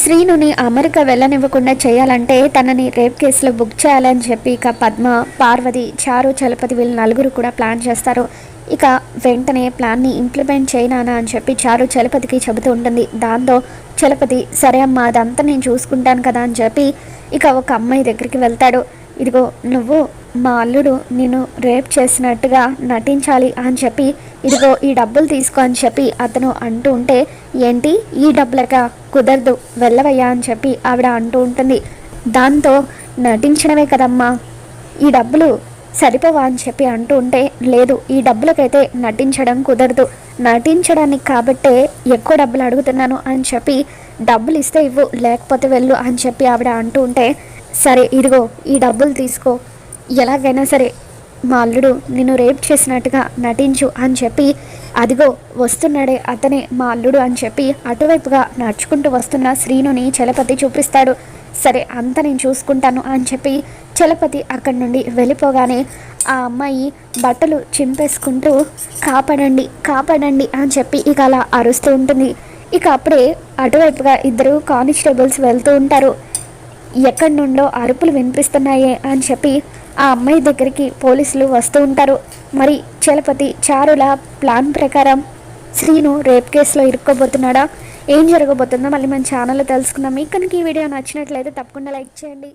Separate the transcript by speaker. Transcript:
Speaker 1: శ్రీనుని America వెళ్ళనివ్వకుండా చేయాలంటే తనని rape కేసులో బుక్ చేయాలని చెప్పి ఇక పద్మ పార్వతి చారు చలపతి వీళ్ళు నలుగురు కూడా ప్లాన్ చేస్తారు. ఇక వెంటనే ప్లాన్ని ఇంప్లిమెంట్ చేయనానా అని చెప్పి చారు చలపతికి చెబుతూ ఉంటుంది. దాంతో చలపతి సరే అమ్మా అదంతా నేను చూసుకుంటాను కదా అని చెప్పి ఇక ఒక అమ్మాయి దగ్గరికి వెళ్తాడు. ఇదిగో నువ్వు మా అల్లుడు నిన్ను రేప్ చేసినట్టుగా నటించాలి అని చెప్పి ఇదిగో ఈ డబ్బులు తీసుకో అని చెప్పి అతను అంటూ ఉంటే ఏంటి ఈ డబ్బులక? కుదరదు వెళ్ళవయ్యా అని చెప్పి ఆవిడ అంటూ ఉంటుంది. దాంతో నటించడమే కదమ్మా. ఈ డబ్బులు సరిపోవా అని చెప్పి అంటూ ఉంటే లేదు ఈ డబ్బులకైతే నటించడం కుదరదు. నటించడానికి కాబట్టే ఎక్కువ డబ్బులు అడుగుతున్నాను అని చెప్పి డబ్బులు ఇస్తే ఇవ్వు లేకపోతే వెళ్ళు అని చెప్పి ఆవిడ అంటూ ఉంటే సరే ఇదిగో ఈ డబ్బులు తీసుకో. ఎలాగైనా సరే మా అల్లుడు నిన్ను రేప్ చేసినట్టుగా నటించు అని చెప్పి అదిగో వస్తున్నాడే అతనే మా అల్లుడు అని చెప్పి అటువైపుగా నడుచుకుంటూ వస్తున్న శ్రీనుని చలపతి చూపిస్తాడు. సరే అంత నేను చూసుకుంటాను అని చెప్పి చలపతి అక్కడి నుండి వెళ్ళిపోగానే ఆ అమ్మాయి బట్టలు చింపేసుకుంటూ కాపాడండి కాపాడండి అని చెప్పి ఇక అలా అరుస్తూ ఉంటుంది. ఇక అప్పుడే అటువైపుగా ఇద్దరు కానిస్టేబుల్స్ వెళ్తూ ఉంటారు. ఎక్కడి నుండో అరుపులు వినిపిస్తున్నాయే అని చెప్పి ఆ అమ్మాయి దగ్గరికి పోలీసులు వస్తూ ఉంటారు. మరి చలపతి చారుల ప్లాన్ ప్రకారం శ్రీను రేప్ కేసులో ఇరుక్కోబోతున్నాడా? ఏం జరగబోతుందో మళ్ళీ మన ఛానల్లో తెలుసుకున్నాం ఇక్కడికి ఈ వీడియో నచ్చినట్లయితే తప్పకుండా లైక్ చేయండి.